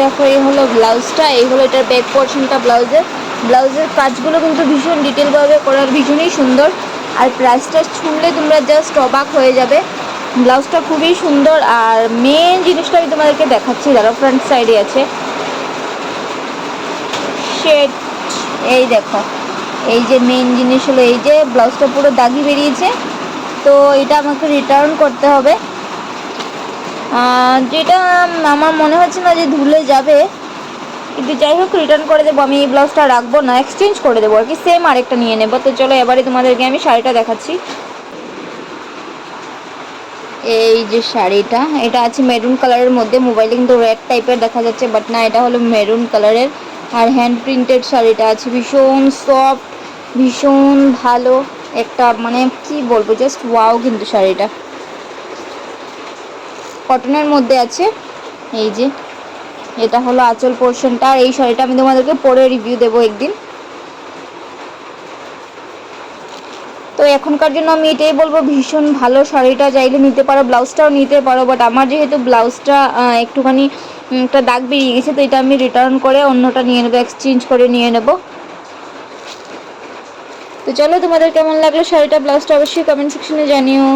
দেখো, এই হলো ব্লাউজটা, এই হলো এটার ব্যাক পোর্শনটা ব্লাউজের। ব্লাউজের কাজগুলো কিন্তু ভীষণ ডিটেলভাবে করার, ভীষণই সুন্দর। আর প্রাইসটা শুনলে তোমরা জাস্ট অবাক হয়ে যাবে। ব্লাউজটা খুবই সুন্দর, আর মেন জিনিসটা আমি তোমাদেরকে দেখাচ্ছি দাঁড়া ফ্রন্ট সাইডে আছে। শেড এই দেখো, এই যে মেন জিনিস হলো এই যে, ব্লাউজটা পুরো দাগি বেরিয়েছে। তো এটা আমাকে রিটার্ন করতে হবে। যেটা আমার মনে হচ্ছে না যে ধুলে যাবে। কিন্তু যাই হোক রিটার্ন করে দেবো। আমি এই ব্লাউজটা রাখব না এক্সচেঞ্জ করে দেবো। আর কি সেম আরেকটা নিয়ে নেব। তো চলো, এবারে তোমাদেরকে আমি শাড়িটা দেখাচ্ছি। এই যে শাড়িটা, এটা আছে মেরুন কালারের মধ্যে। মোবাইলে কিন্তু রেড টাইপের দেখা যাচ্ছে বাট না, এটা হলো মেরুন কালারের আর হ্যান্ড প্রিন্টেড শাড়িটা আছে। ভীষণ সফট ভীষণ ভালো। একটা মানে কি বলব জাস্ট ওয়াও কিন্তু শাড়িটা। কটনের মধ্যে আছে। এই যে, এটা হলো আঁচল পোর্শনটা আর এই শাড়িটা আমি তোমাদেরকে পরে রিভিউ দেবো একদিন। তো এখনকার জন্য আমি এটাই বলব, ভীষণ ভালো শাড়িটা। চাইলে নিতে পারো, ব্লাউজটাও নিতে পারো বাট আমার যেহেতু ব্লাউজটা একটুখানি একটা দাগ বেরিয়ে গেছে, তো এটা আমি রিটার্ন করে অন্যটা নিয়ে নেব এক্সচেঞ্জ করে নিয়ে নেব। তো চলো, তোমাদের কেমন লাগল শাড়িটা, ব্লাউজটা অবশ্যই কমেন্ট সেকশনে জানিও।